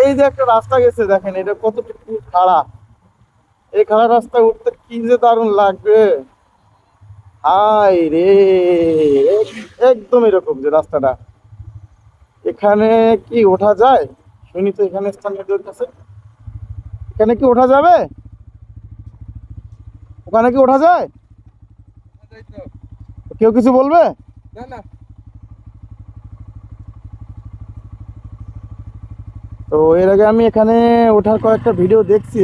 এই যে একটা রাস্তা গেছে দেখেন এটা কতটুকু খাড়া। এই খাড়া রাস্তায় উঠতে কি যে দারুণ লাগবে। হাই রে একদম এরকম যে রাস্তাটা। এখানে কি ওঠা যায়? শুনি তো এখানে স্থানীয়দের কাছে। এখানে কি ওঠা যাবে? ওখানে কি ওঠা যায়? কেউ কিছু বলবে? না না। তো এর আগে আমি এখানে ওঠার কয়েকটা ভিডিও দেখছি।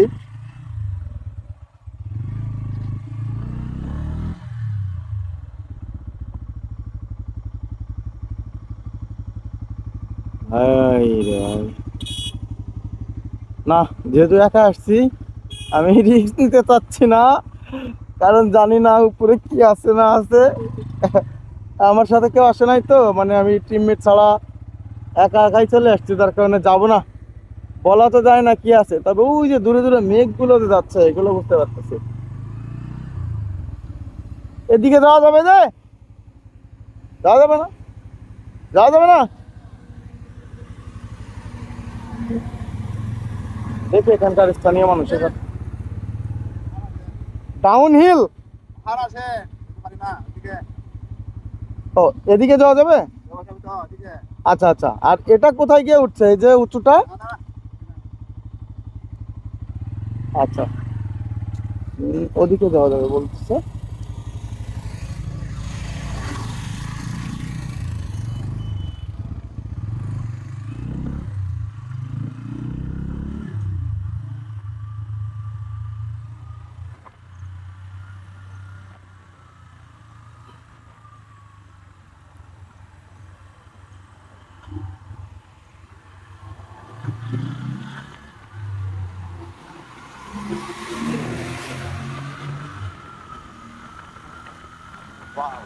না, যেহেতু একা আসছি, আমি রিস্ক নিতে চাচ্ছি না, কারণ জানি না উপরে কি আছে, না আছে। আমার সাথে কেউ আসে নাই তো মানে আমি টিমমেট ছাড়া একা একাই চলে আসছি তার কারণে যাব না। বলা তো যায় না কি আছে? তবে ওই যে দূরে দূরে মেঘগুলো যে যাচ্ছে এগুলো বুঝতে পারতেছি। এদিকে যাওয়া যাবে যে? যাওয়া যাবে না? যাওয়া যাবে না? দেখি এখানকার স্থানীয় মানুষ ডাউন হিল ও এদিকে যাওয়া যাবে? আচ্ছা আচ্ছা। আর এটা কোথায় গিয়ে উঠছে? এই যে উঁচুটা? আচ্ছা। উম, ওদিকে যাওয়া যাবে বলতেছে। Wow.